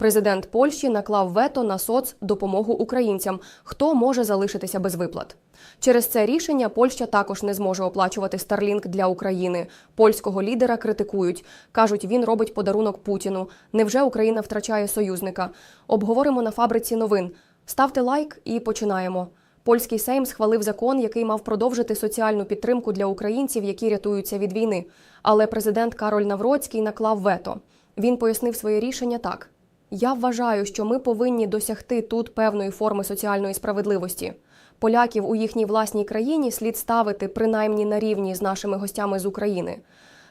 Президент Польщі наклав вето на соцдопомогу українцям, хто може залишитися без виплат. Через це рішення Польща також не зможе оплачувати Starlink для України. Польського лідера критикують. кажуть, він робить подарунок Путіну. Невже Україна втрачає союзника? Обговоримо на фабриці новин. Ставте лайк і починаємо. Польський Сейм схвалив закон, який мав продовжити соціальну підтримку для українців, які рятуються від війни. Але президент Кароль Навроцький наклав вето. Він пояснив своє рішення так: я вважаю, що ми повинні досягти тут певної форми соціальної справедливості. Поляків у їхній власній країні слід ставити принаймні на рівні з нашими гостями з України.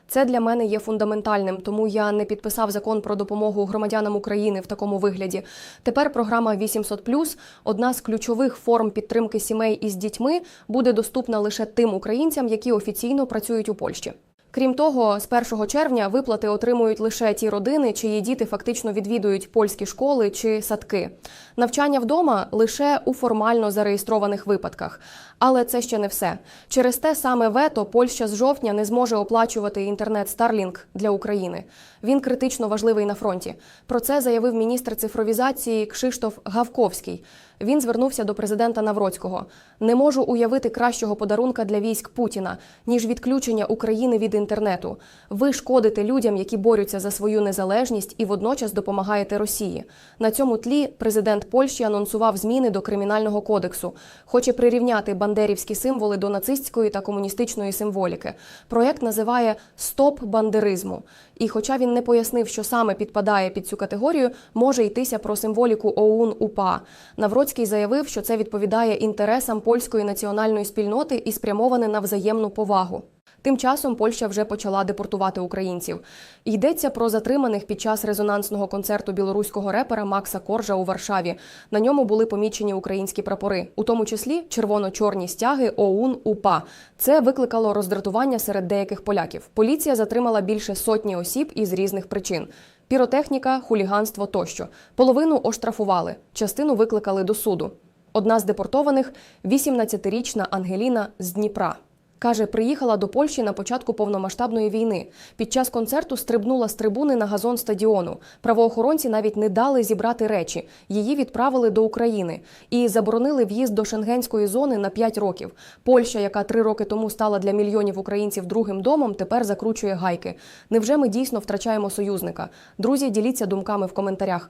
Це для мене є фундаментальним, тому я не підписав закон про допомогу громадянам України в такому вигляді. Тепер програма 800+, одна з ключових форм підтримки сімей із дітьми, буде доступна лише тим українцям, які офіційно працюють у Польщі. Крім того, з 1 червня виплати отримують лише ті родини, чиї діти фактично відвідують польські школи чи садки. Навчання вдома лише у формально зареєстрованих випадках. Але це ще не все. Через те саме вето Польща з жовтня не зможе оплачувати інтернет Starlink для України. Він критично важливий на фронті. Про це заявив міністр цифровізації Кшиштоф Гавковський. Він звернувся до президента Навроцького. Не можу уявити кращого подарунка для військ Путіна, ніж відключення України від інтернету. Ви шкодите людям, які борються за свою незалежність і водночас допомагаєте Росії. На цьому тлі президент Польщі анонсував зміни до кримінального кодексу. Хоче прирівняти бандерівські символи до нацистської та комуністичної символіки. Проєкт називає Стоп бандеризму. І, хоча він не пояснив, що саме підпадає під цю категорію, може йтися про символіку ОУН УПА. Навроцький заявив, що це відповідає інтересам польської національної спільноти і спрямоване на взаємну повагу. Тим часом Польща вже почала депортувати українців. Йдеться про затриманих під час резонансного концерту білоруського репера Макса Коржа у Варшаві. На ньому були помічені українські прапори, у тому числі червоно-чорні стяги ОУН УПА. Це викликало роздратування серед деяких поляків. Поліція затримала більше сотні осіб із різних причин. Піротехніка, хуліганство тощо. Половину оштрафували, частину викликали до суду. Одна з депортованих 18-річна Ангеліна з Дніпра. Каже, приїхала до Польщі на початку повномасштабної війни. Під час концерту стрибнула з трибуни на газон стадіону. Правоохоронці навіть не дали зібрати речі. Її відправили до України і заборонили в'їзд до шенгенської зони на 5 років. Польща, яка три роки тому стала для мільйонів українців другим домом, тепер закручує гайки. Невже ми дійсно втрачаємо союзника? Друзі, діліться думками в коментарях.